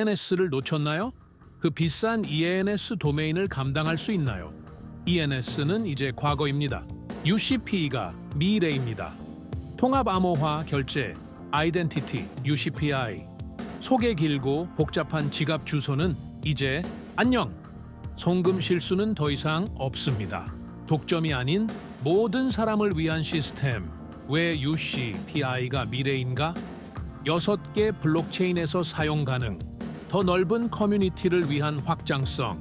ENS를 놓쳤나요? 그 비싼 ENS 도메인을 감당할 수 있나요? ENS는 이제 과거입니다. UCP가 미래입니다. 통합 암호화 결제, 아이덴티티, UCPI. 속에 길고 복잡한 지갑 주소는 이제 안녕. 송금 실수는 더 이상 없습니다. 독점이 아닌 모든 사람을 위한 시스템. 왜 UCPI가 미래인가? 여섯 개 블록체인에서 사용 가능. 더 넓은 커뮤니티를 위한 확장성.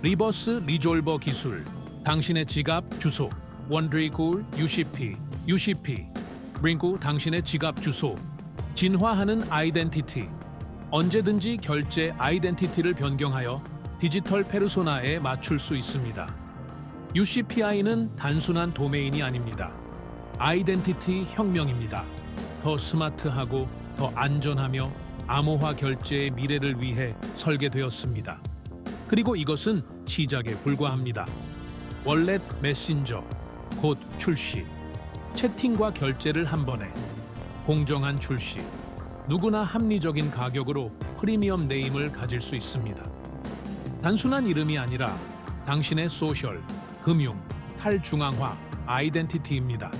리버스 리졸버 기술. 당신의 지갑 주소. 원드리굴 UCP. UCP. 링구 당신의 지갑 주소. 진화하는 아이덴티티. 언제든지 결제 아이덴티티를 변경하여 디지털 페르소나에 맞출 수 있습니다. UCPI는 단순한 도메인이 아닙니다. 아이덴티티 혁명입니다. 더 스마트하고 더 안전하며 암호화 결제의 미래를 위해 설계되었습니다. 그리고 이것은 시작에 불과합니다. 월렛 메신저 곧 출시. 채팅과 결제를 한 번에 공정한 출시. 누구나 합리적인 가격으로 프리미엄 네임을 가질 수 있습니다. 단순한 이름이 아니라 당신의 소셜, 금융, 탈중앙화 아이덴티티입니다.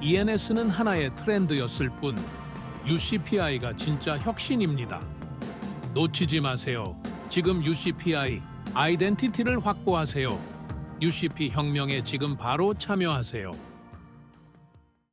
ENS는 하나의 트렌드였을 뿐 UCPI가 진짜 혁신입니다. 놓치지 마세요. 지금 UCPI 아이덴티티를 확보하세요. UCP 혁명에 지금 바로 참여하세요.